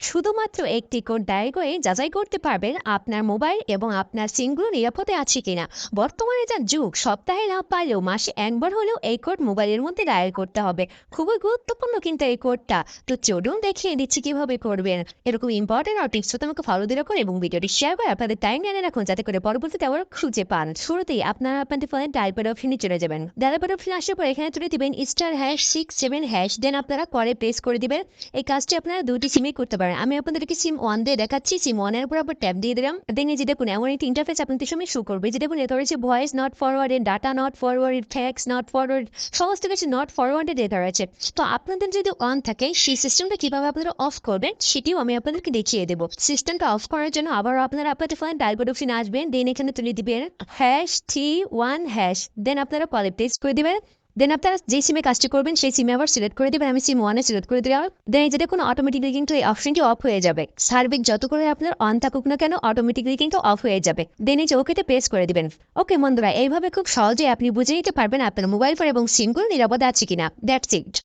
শুধুমাত্র একটি code dial করে যাচাই করতে পারবেন আপনার মোবাইল এবং আপনার সিমগুলো নিরাপদে আছে কিনা। বর্তমানে যা যুগ, সপ্তাহে না পারলেও মাসে একবার হলেও এই কোড মোবাইলের মধ্যে ডায়াল করতে হবে। খুবই গুরুত্বপূর্ণ কিন্তু এই কোডটা। তো চলুন দেখিয়ে দিচ্ছি কীভাবে করবেন। এরকম ইম্পর্টেন্ট আর টিপস আমাকে ফলো দিয়ে রাখুন এবং ভিডিওটি শেয়ার করে আপনাদের টাইম জানিয়ে রাখুন যাতে করে পরবর্তীতে আবার খুঁজে পান। শুরুতেই আপনারা আপনাদের ফোনের ডায়ালপ্যাড অপশনে চলে যাবেন। ডায়ালপ্যাড অপশনে আসার পর এখানে তুলে দিবেন star hash six seven hash then আপনারা করে প্রেস করে দিবেন। এই কাজটি আপনারা দুটি সিমে করতে পারেন আমি আপনাদেরকে সিম ওয়ান দিয়ে দেখাচ্ছি। সিম ওয়ানের উপর আবার ট্যাপ দিয়ে দিলাম। এই যে দেখুন, এমন একটি ইন্টারফেস আপনাদের সময় শু করবে। যে দেখুন, এটা রয়েছে voice not forwarded data not forwarded fax not forward সমস্ত কিছু নট ফরওয়ার্ডেড এটা রয়েছে। তো আপনাদের যদি অন থাকে, সেই সিস্টেমটা কীভাবে আপনারা অফ করবেন, সেটিও আমি আপনাদেরকে দেখিয়ে দেবো। সিস্টেমটা অফ করার জন্য আবার আপনারা আপনাদের ফোন ডায়ালপ্যাড অপশনে আসবেন। দেন এখানে তুলে দিবেন hash three one hash then আপনারা পরে প্রেস করে দিবেন। দেন আপনারা যে সিমে কাজটি করবেন, সেই সিমে আবার সিলেক্ট করে দেবেন। আমি সিম ওয়ানে সিলেক্ট করে দেওয়া দেন এই যে দেখুন অটোমেটিকলি কিন্তু এই অপশনটি অফ হয়ে যাবে। সার্ভিক যত করে আপনার অন থাকুক না কেন অটোমেটিকলি কিন্তু অফ হয়ে যাবে। দেন এই ওকেতে পেস করে দিবেন। ওকে বন্ধুরা, এইভাবে খুব সহজেই আপনি বুঝে নিতে পারবেন আপনার মোবাইল ফোন এবং সিমগুলো নিরাপদে আছে কিনা। That's it